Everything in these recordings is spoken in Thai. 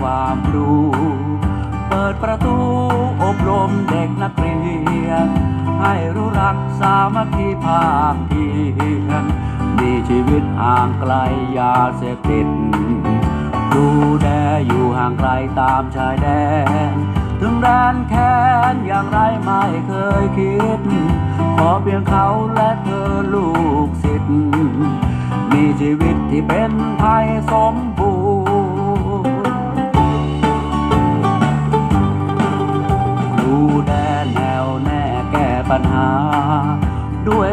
ความรู้ เปิดประตูอบรมเด็กนักเรียน ให้รู้รักสามัคคีภาคเพียรมีชีวิตห่างไกลยาเสพติดครูแดอยู่ห่างไกลตามชายแดน ถึงแดนแค้นอย่างไรไม่เคยคิด ขอเพียงเขาและเธอลูกศิษย์มีชีวิตที่เป็นไทยสมบูรณ์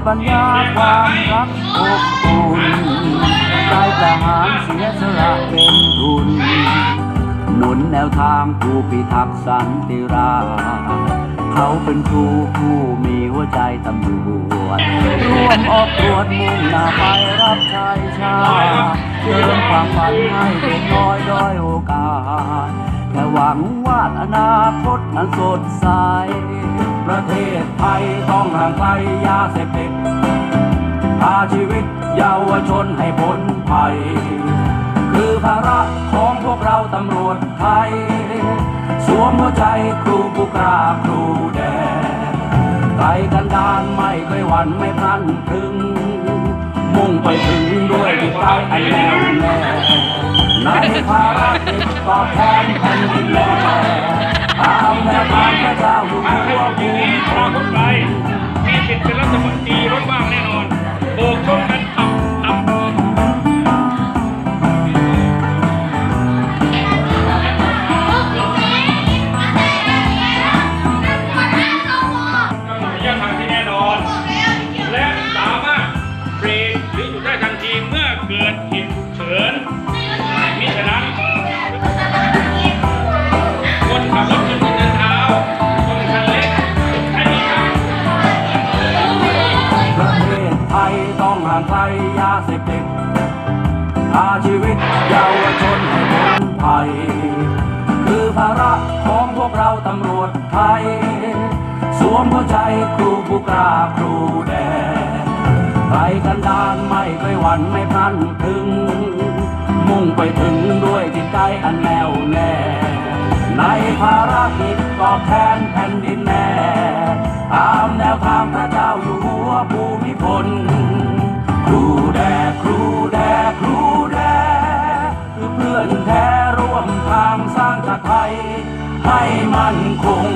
ด้วยปัญญาความรักอบอุ่นใจทหารเสียสละเป็นทุน หนุนแนวทางผู้พิทักษ์สันติราเขาเป็นครูผู้มีหัวใจตำรวจร่วมออกตรวจมุ่งหน้าไปรับใช้ชาติเติมความฝันให้เด็กน้อยด้อยโอกาสแค่หวังวาดอนาคตอันสดใส ประเทศไทยต้องห่างไกลยาเสพติดพาชีวิตเยาวชนให้พ้นภัย คือภาระของพวกเราตำรวจไทย สวมหัวใจครูผู้กล้าครูแดงไกลกันดานไม่เคยหวั่นไม่พลันพึง มุ่งไปถึงด้วยจิตใจอันแน่วแน่ในภารกิจตอบแทนแผ่นดินแล อามแนวทางพระเจ้าอยู่ถ้าหัวทีภู เสพติดพาชีวิตเยาวชนให้พ้นภัย คือภาระของพวกเราตำรวจไทย สวมหัวใจครูผู้กล้าครูแดงไกลกันดานไม่เคยหวั่นไม่พลันพรึง มุ่งไปถึงด้วยจิตใจอันแน่วแน่ ในภารกิจตอบแทนแผ่นดินแน่างชาไทยให้มั่นคง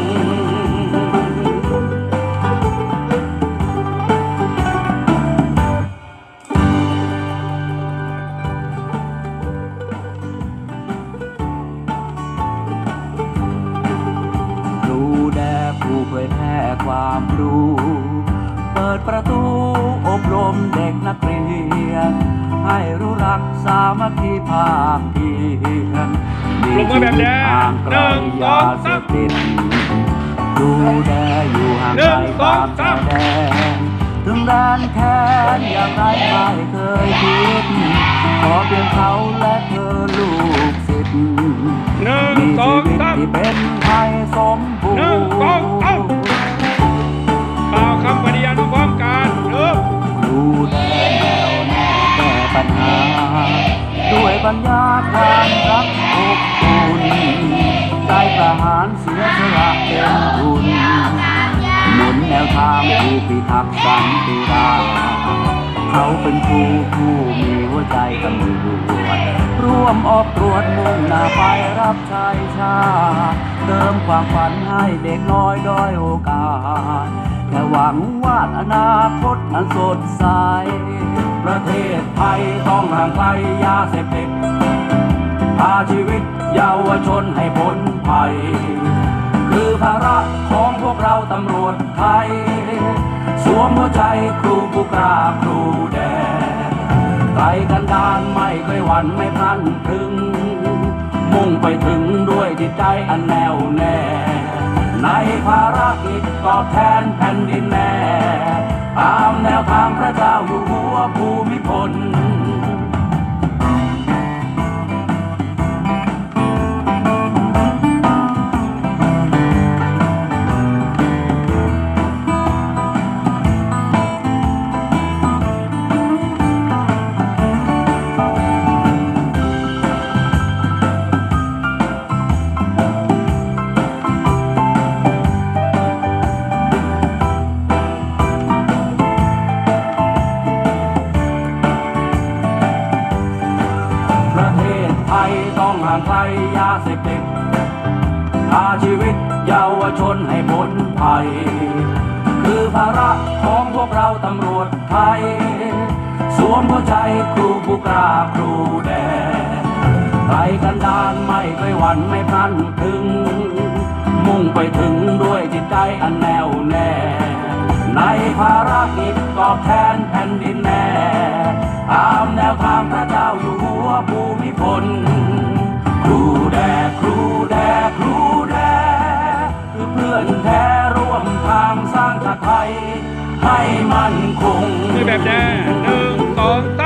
ดูแลผู้เผยแพร่ความรู้ เปิดประตูอบรมเด็กนักเรียน ให้รู้รักสามัคคีภาคเพียร มีลงมือแบบแดงห่างไกลหนึ่งสยาองเสามพติดดูแลอยู่ห่างไกลตามแดนถึงแดนแค้นอย่างไรไม่เคยคิดขอเพียงเขาและเธอลูกศิษย์หนึ่งสองสามที่เป็นไทยสมบูรณ์หนึ่งสองสามกล่าวคำปฏิญาณพร้อมกันเริ่มดูแลแนวแน่แก้ปัญหา ด้วยปัญญาความรัก อบอุ่นใจทหารเสียสละเป็นทุนหนุนแนวทางผู้พิทักษ์สันติราษฎร์เขาเป็นครูผู้มีหัวใจตำรวจร่วมออกตรวจมุ่งหน้าไปรับใช้ชาติเติมความฝันให้เด็กน้อยด้อยโอกาสแค่หวังวาดอนาคตอันสดใส ประเทศไทยต้องห่างไกลยาเสพติดาชีวิตเยาวชนให้พ้นภัย คือภาระของพวกเราตำรวจไทย สวมหัวใจครูผู้กล้าครูแดงไกลกันดานไม่เคยหวั่นไม่พลันพรึง มุ่งไปถึงด้วยจิตใจอันแน่วแน่ ในภารกิจตอบแทนแผ่นดินแน่ ตามแนวทางพระเจ้าอยู่หัวภูมิพล เสพติดพาชีวิตเยาวชนให้พ้นภัย คือภาระของพวกเราตำรวจไทย สวมหัวใจครูผู้กล้าครูแดงใครกันดานไม่เคยหวั่นไม่พลันถึง มุ่งไปถึงด้วยจิตใจอันแน่วแน่ ในภารกิจตอบแทนแผ่นดินแน่ ตามแนวทางพระเจ้าอยู่หัวภูมิพล ไทยให้มันคงคือแบบนี้หนึ่งสองส